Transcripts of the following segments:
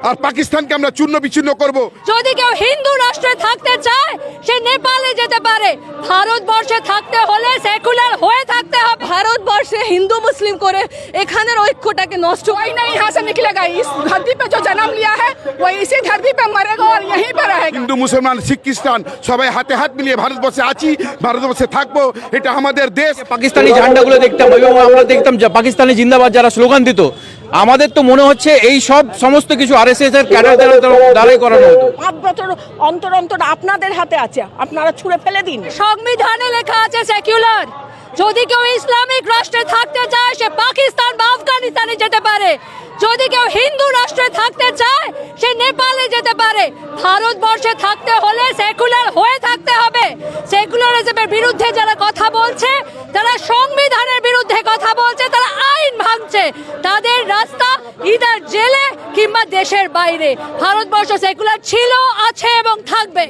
আর পাকিস্তানকে আমরা চূর্ণ বিচ্ছিন্ন করব যদি কেউ হিন্দু রাষ্ট্রে থাকতে চায় সে নেপালে যেতে পারে ভারতবর্ষে থাকতে হলে সেকুলার হয়ে থাকতে হবে ভারতবর্ষে হিন্দু মুসলিম করে এখানের ঐক্যটাকে নষ্ট कोई नहीं यहाँ से निकलेगा इस धरती पे जो जन्म लिया है वो इसी धरती पे मरेगा और यहीं पे रहेगा হিন্দু মুসলমান শিখ খ্রিস্টান সবাই হাতে হাত মিলিয়ে ভারতবর্ষে আছি ভারতবর্ষে থাকবো এটা আমাদের দেশ পাকিস্তানি ঝান্ডাগুলো দেখতাম এবং আমরা দেখতাম যে পাকিস্তানি জিন্দাবাদ যারা স্লোগান দিত আমাদের তো মনে হচ্ছে এই সব সমস্ত কিছু আরএসএস এর ক্যাডার দ্বারা দ্বারাই করানো হতো। পাঁচ বছর অন্তর অন্তর আপনাদের হাতে আছে আপনারা ছুঁড়ে ফেলে দিন। সংবিধানে লেখা আছে সেকুলার। যদি কেউ ইসলামিক রাষ্ট্রে থাকতে চায়, সে পাকিস্তান বা আফগানিস্তানে যেতে পারে। যদি কেউ হিন্দু রাষ্ট্রে থাকতে চায়, সে নেপালে যেতে পারে। ভারতবর্ষে থাকতে হলে সেকুলার হয়ে থাকতে হবে। সেকুলারিজমের বিরুদ্ধে যারা কথা বলছে, তারা সংবিধানের বিরুদ্ধে কথা বলছে, তারা আইন ভাঙছে। তাদের রাস্তা ইদার জেলে কিংবা দেশের বাইরে। ভারতবর্ষ সেকুলার ছিল, আছে এবং থাকবে।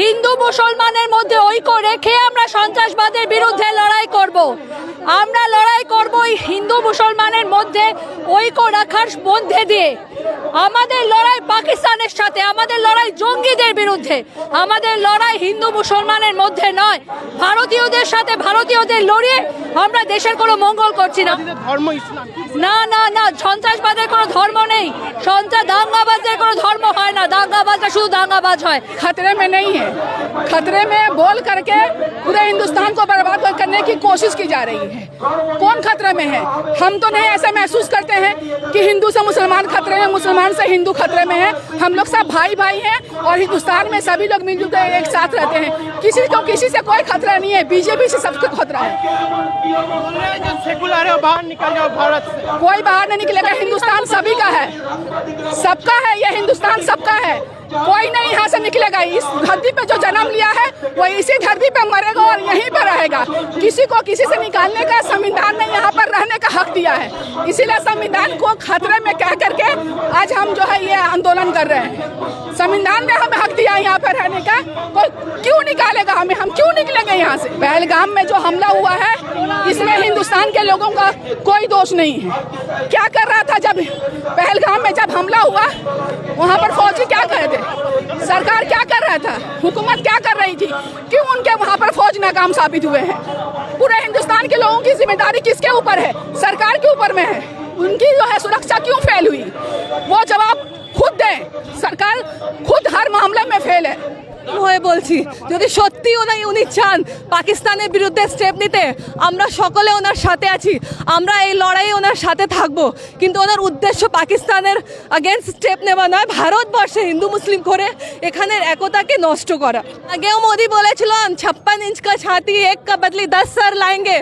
হিন্দু মুসলমানের মধ্যে ঐক্য রেখে আমরা সন্ত্রাসবাদের বিরুদ্ধে লড়াই করব। আমরা লড়াই করব এই হিন্দু মুসলমানের মধ্যে ঐক্য রাখার মধ্যে দিয়ে। আমাদের লড়াই পাকিস্তানের সাথে আমাদের লড়াই জঙ্গিদের বিরুদ্ধে। আমাদের লড়াই হিন্দু মুসলমানের মধ্যে নয়। ভারতীয়দের সাথে ভারতীয়দের লড়িয়ে আমরা দেশের কোনো মঙ্গল করছি না। না না না সন্ত্রাসবাদের কোনো ধর্ম নেই সন্ত্রাস দাঙ্গাবাজদের কোনো ধর্ম হয় না দাঙ্গাবাজরা শুধু দাঙ্গাবাজ হয় खतरे में नहीं है खतरे में बोल करके पूरे हिंदुस्तान को बर्बाद करने की कोशिश की जा रही है कौन खतरे में है हम तो नहीं ऐसा महसूस करते हैं कि हिंदू से मुसलमान खतरे में मुसलमान से हिंदू खतरे में है हम लोग सब भाई भाई हैं और हिंदुस्तान में सभी लोग मिलजुल कर एक साथ रहते हैं किसी को किसी से कोई खतरा नहीं है बीजेपी से सबको खतरा है सेकुलर है बाहर निकल जाओ भारत से कोई बाहर नहीं निकलेगा हिंदुस्तान सभी का है। सबका है, ये हिंदुस्तान सबका है। कोई नहीं यहाँ से निकलेगा। इस धरती पे जो जन्म लिया है, वो इसी धरती पे मरेगा और यहीं पे रहेगा। किसी को किसी से निकालने का संविधान ने यहाँ पर रहने का हक दिया है। इसीलिए संविधान को खतरे में कह करके आज हम जो है ये आंदोलन कर रहे हैं। संविधान ने हमें हक दिया यहाँ पर रहने का। कोई क्यों निकालेगा हमें? हम क्यों निकलेंगे यहाँ से। पहलगाम में जो हमला हुआ है, इसमें हिंदुस्तान के लोगों का कोई दोष नहीं है। क्या कर रहा था जब पहलगाम में जब हमला हुआ, वहाँ पर फौजी क्या कर रहे थे? सरकार क्या कर रहा था? हुकूमत क्या कर रही थी? क्यों उनके वहाँ पर फौज नाकाम साबित हुए हैं? पूरे हिंदुस्तान के लोगों की ज़िम्मेदारी किसके ऊपर है? सरकार के ऊपर में है। उनकी जो है सुरक्षा क्यों फेल हुई? वो जवाब खुद दें। सरकार खुद हर मामले में फेल है। হয়ে বলছি, যদি সত্যি ওনাই উনি চান পাকিস্তানের বিরুদ্ধে স্টেপ নিতে, আমরা সকলে ওনার সাথে আছি, আমরা এই লড়াই ওনার সাথে থাকব। কিন্তু ওনার উদ্দেশ্য পাকিস্তানের আগেনস্ট স্টেপ নেওয়া নয়, ভারতবর্ষে হিন্দু, মুসলিম করে এখানের একতাকে নষ্ট করা। আগেও মোদি বলেছিল ছাপ্পান ইঞ্চ কা ছাতি, এক কা বদলি দশ সার লাইঙ্গে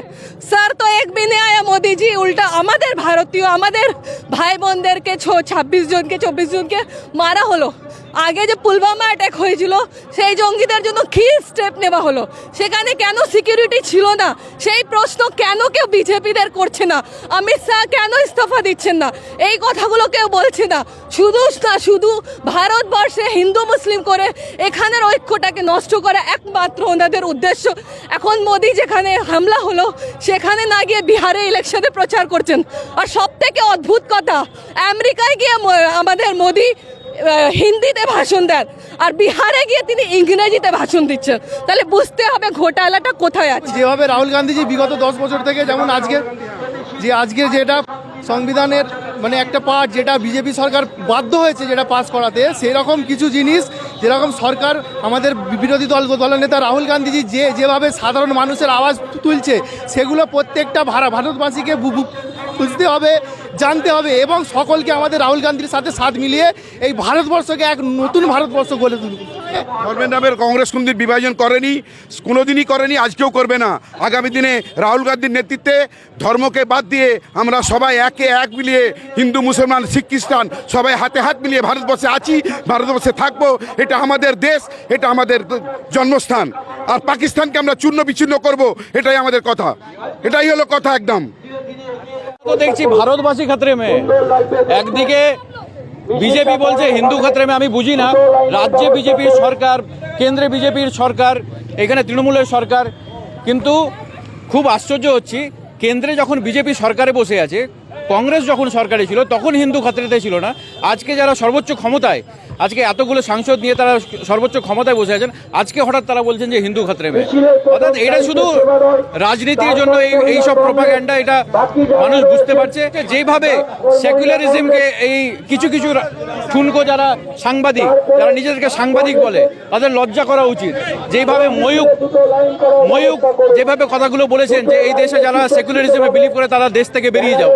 স্যার তো এক বিনে আয়া মোদিজি, উল্টা আমাদের ভারতীয়, আমাদের ভাই বোনদেরকে ছাব্বিশ জনকে, চব্বিশ জনকে মারা হলো। আগে যে পুলওয়ামা অ্যাটাক হয়েছিল, সেই জঙ্গিদের জন্য কি স্টেপ নেওয়া হলো? সেখানে কেন সিকিউরিটি ছিল না? সেই প্রশ্ন কেন কেউ বিজেপিদের করছে না? অমিত শাহ কেন ইস্তফা দিচ্ছেন না? এই কথাগুলো কেউ বলছে না। শুধু না, শুধু ভারতবর্ষে হিন্দু, মুসলিম করে এখানের ঐক্যটাকে নষ্ট করা একমাত্র ওনাদের উদ্দেশ্য। এখন মোদি যেখানে হামলা হলো, সেখানে না গিয়ে বিহারে ইলেকশনে প্রচার করছেন। আর সব থেকে অদ্ভুত কথা, আমেরিকায় গিয়ে আমাদের মোদি হিন্দিতে ভাষণ দেন। আর বিহারে গিয়ে তিনি ইংরেজিতে ভাষণ দিচ্ছেন। তাহলে বুঝতে হবে ঘোটালাটা কোথায় আছে। যেভাবে রাহুল গান্ধীজি বিগত দশ বছর থেকে যেমন আজকে যে আজকে যেটা সংবিধানের মানে একটা পার্ট যেটা বিজেপি সরকার বাধ্য হয়েছে যেটা পাস করাতে সেই রকম কিছু জিনিস, যেরকম সরকার আমাদের বিরোধী দল দলনেতা রাহুল গান্ধীজি যে যেভাবে সাধারণ মানুষের আওয়াজ তুলছে, সেগুলো প্রত্যেকটা ভারা ভারতবাসীকে বুঝতে হবে জানতে হবে এবং সকলকে আমাদের রাহুল গান্ধীর সাথে সাথ মিলিয়ে এই ভারতবর্ষকে এক নতুন ভারতবর্ষ গড়ে তুলবে ধর্মের নামের কংগ্রেস কোনদিন বিভাজন করেনি, কোনোদিনই করেনি, আজকেও করবে না। আগামী দিনে রাহুল গান্ধীর নেতৃত্বে ধর্মকে বাদ দিয়ে আমরা সবাই একে এক মিলিয়ে হিন্দু, মুসলমান, শিখ, খ্রিস্টান সবাই হাতে হাত মিলিয়ে ভারতবর্ষে আছি, ভারতবর্ষে থাকব। এটা আমাদের দেশ, এটা আমাদের জন্মস্থান। আর পাকিস্তানকে আমরা চূর্ণ বিচ্ছিন্ন করব, এটাই আমাদের কথা। এটাই হলো কথা একদম। তো দেখছি ভারতবাসী খতরে মে। একদিকে বিজেপি বলছে হিন্দু খতরে মে, আমি বুঝি না। রাজ্যে বিজেপির সরকার, কেন্দ্রে বিজেপির সরকার, এখানে তৃণমূলের সরকার। কিন্তু খুব আশ্চর্য হচ্ছি, কেন্দ্রে যখন বিজেপি সরকারে বসে আছে, কংগ্রেস যখন সরকারে ছিল, তখন হিন্দু খাতরেতে ছিল না। আজকে যারা সর্বোচ্চ ক্ষমতায় আজকে এতগুলো সাংসদ নিয়ে তারা সর্বোচ্চ ক্ষমতায় বসে আছেন। আজকে হঠাৎ তারা বলছেন যে হিন্দু মে অর্থাৎ এটা শুধু রাজনীতির জন্য এই এই সব প্রোপাগ্যান্ডা এটা মানুষ বুঝতে পারছে যেভাবে সেকুলারিজমকে এই কিছু কিছু ঠুনকো যারা সাংবাদিক, যারা নিজেদেরকে সাংবাদিক বলে, তাদের লজ্জা করা উচিত। যেভাবে ময়ূক ময়ূক যেভাবে কথাগুলো বলেছেন যে এই দেশে যারা সেকুলারিজমে বিলিভ করে তারা দেশ থেকে বেরিয়ে যাও।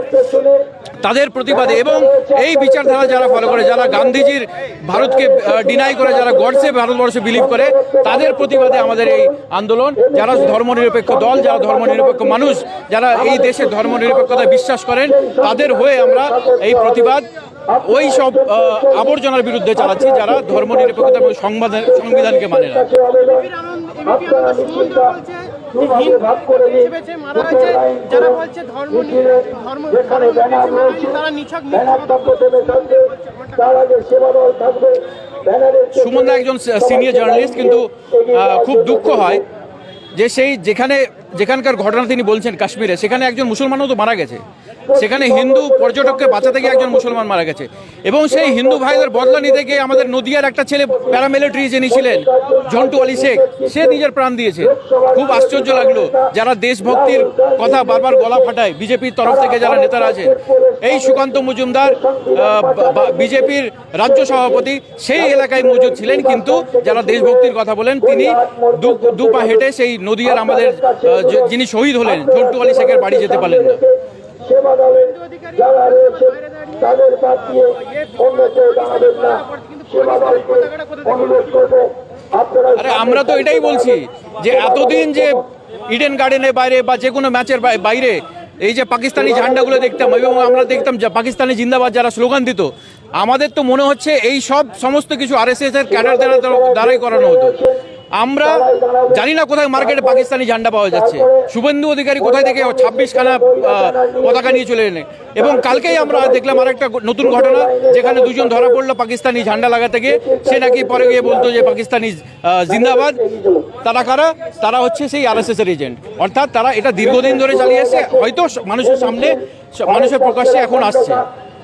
তাদের প্রতিবাদে এবং এই বিচারধারা যারা ফলো করে, যারা গান্ধীজির ভারতকে ডিনাই করে, যারা গডসে ভারতবর্ষে বিলিভ করে, তাদের প্রতিবাদে আমাদের এই আন্দোলন। যারা ধর্মনিরপেক্ষ দল, যারা ধর্মনিরপেক্ষ মানুষ, যারা এই দেশে ধর্মনিরপেক্ষতায় বিশ্বাস করেন, তাদের হয়ে আমরা এই প্রতিবাদ, ওই সব আবর্জনার বিরুদ্ধে চালাচ্ছি, যারা ধর্মনিরপেক্ষতা এবং সংবিধান সংবিধানকে মানে না। মারা হয়েছে যারা বলছে ধর্ম ধর্ম ধর্ম তারা নিছক সুমন দা একজন সিনিয়র জার্নালিস্ট কিন্তু খুব দুঃখ হয় যে সেই যেখানে যেখানকার ঘটনা তিনি বলছেন কাশ্মীরে সেখানে একজন মুসলমানও তো মারা গেছে। সেখানে হিন্দু পর্যটককে বাঁচাতে গিয়ে একজন মুসলমান মারা গেছে। এবং সেই হিন্দু ভাইদের বদলা নিতে গিয়ে আমাদের নদিয়ার একটা ছেলে প্যারামিলিটারি যিনি ছিলেন, জন্টু আলী শেখ, সে নিজের প্রাণ দিয়েছে। খুব আশ্চর্য লাগল যারা দেশভক্তির কথা বারবার গলা ফাটায়, বিজেপির তরফ থেকে যারা নেতারা আছেন। এই সুকান্ত মজুমদার বিজেপির রাজ্য সভাপতি, সেই এলাকায় মজুদ ছিলেন কিন্তু যারা দেশভক্তির কথা বলেন, তিনি দু পা হেঁটে সেই নদিয়ার আমাদের যিনি শহীদ হলেন ঝন্টু আলী শেখের বাড়ি যেতে পারলেন না। আরে আমরা তো এটাই বলছি যে এতদিন যে ইডেন গার্ডেনের বাইরে বা যে কোনো ম্যাচের বাইরে এই যে পাকিস্তানি ঝান্ডাগুলো দেখতাম এবং আমরা দেখতাম যে পাকিস্তানি জিন্দাবাদ যারা স্লোগান দিত আমাদের তো মনে হচ্ছে এই সব সমস্ত কিছু আর এস এর ক্যাডার দ্বারা দ্বারাই করানো হতো। আমরা জানি না কোথায় মার্কেটে পাকিস্তানি ঝান্ডা পাওয়া যাচ্ছে। শুভেন্দু অধিকারী কোথায় থেকে ছাব্বিশ খানা পতাকা নিয়ে চলে এলেন? এবং কালকেই আমরা দেখলাম আর একটা নতুন ঘটনা, যেখানে দুজন ধরা পড়ল পাকিস্তানি ঝান্ডা লাগাতে গিয়ে। সে নাকি পরে গিয়ে বলতো যে পাকিস্তানি জিন্দাবাদ। তারা কারা? তারা হচ্ছে সেই আর এর এজেন্ট অর্থাৎ তারা এটা দীর্ঘদিন ধরে চালিয়ে আসছে হয়তো মানুষের সামনে মানুষের প্রকাশ্যে এখন আসছে।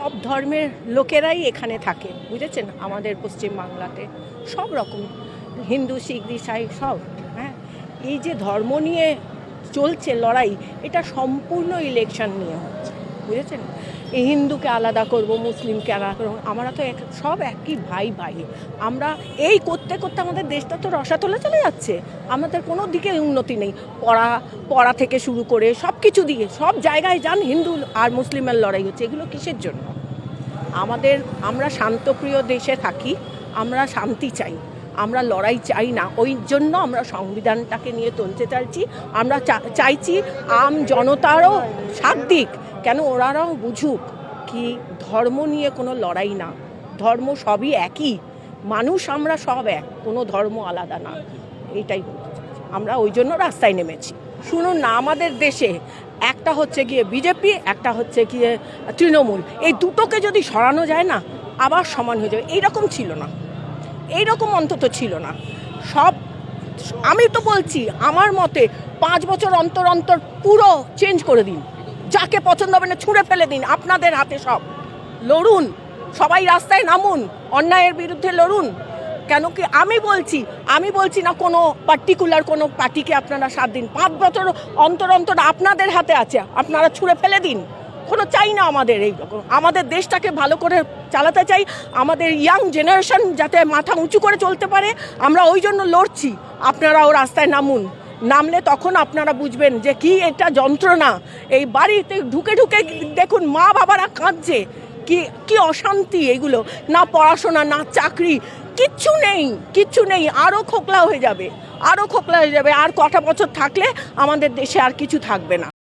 সব ধর্মের লোকেরাই এখানে থাকে, বুঝেছেন? আমাদের পশ্চিম বাংলাতে সব রকম। হিন্দু, শিখ ইসাই সব হ্যাঁ? এই যে ধর্ম নিয়ে চলছে লড়াই, এটা সম্পূর্ণ ইলেকশন নিয়ে হচ্ছে, বুঝেছেন? এই হিন্দুকে আলাদা করব, মুসলিমকে আলাদা করব, আমরা তো এক, সব একই ভাই ভাই। আমরা এই করতে করতে আমাদের দেশটা তো রসাতলে চলে যাচ্ছে, আমাদের কোনো দিকে উন্নতি নেই। পড়া পড়া থেকে শুরু করে সব কিছু দিয়ে, সব জায়গায় যান হিন্দু আর মুসলিমের লড়াই হচ্ছে, এগুলো কিসের জন্য? আমাদের, আমরা শান্তপ্রিয় দেশে থাকি, আমরা শান্তি চাই। আমরা লড়াই চাই না। ওই জন্য আমরা সংবিধানটাকে নিয়ে তুলতে চাইছি। আমরা চাইছি আম জনতারও সাথ দিক। কেন ওরাও বুঝুক কি ধর্ম নিয়ে কোনো লড়াই না। ধর্ম সবই একই। মানুষ আমরা সব এক। কোনো ধর্ম আলাদা না। এটাই আমরা ওই জন্য রাস্তায় নেমেছি। শুনুন না, আমাদের দেশে একটা হচ্ছে গিয়ে বিজেপি, একটা হচ্ছে গিয়ে তৃণমূল। এই দুটোকে যদি সরানো যায় না, আবার সমান হয়ে যাবে। এইরকম ছিল না। এইরকম অন্তত ছিল না। সব, আমি তো বলছি, আমার মতে পাঁচ বছর অন্তর অন্তর পুরো চেঞ্জ করে দিন। যাকে পছন্দ হবে না, ছুঁড়ে ফেলে দিন, আপনাদের হাতে সব। লড়ুন, সবাই রাস্তায় নামুন, অন্যায়ের বিরুদ্ধে লড়ুন। কেন কি আমি বলছি আমি বলছি না কোনো পার্টিকুলার কোনো পার্টিকে আপনারা সাত দিন। পাঁচ বছর অন্তর অন্তর আপনাদের হাতে আছে, আপনারা ছুঁড়ে ফেলে দিন। কোনো চাই না আমাদের এই, আমাদের দেশটাকে ভালো করে চালাতে চাই, আমাদের ইয়াং জেনারেশন যাতে মাথা উঁচু করে চলতে পারে, আমরা ওই জন্য লড়ছি। আপনারাও রাস্তায় নামুন। নামলে তখন আপনারা বুঝবেন যে কি এটা যন্ত্রণা। এই বাড়িতে ঢুকে ঢুকে দেখুন মা বাবারা কাঁদছে। কি কি অশান্তি এগুলো। না পড়াশোনা, না চাকরি, কিচ্ছু নেই কিচ্ছু নেই। আরও খোকলা হয়ে যাবে আরও খোকলা হয়ে যাবে। আর কটা বছর থাকলে আমাদের দেশে আর কিছু থাকবে না।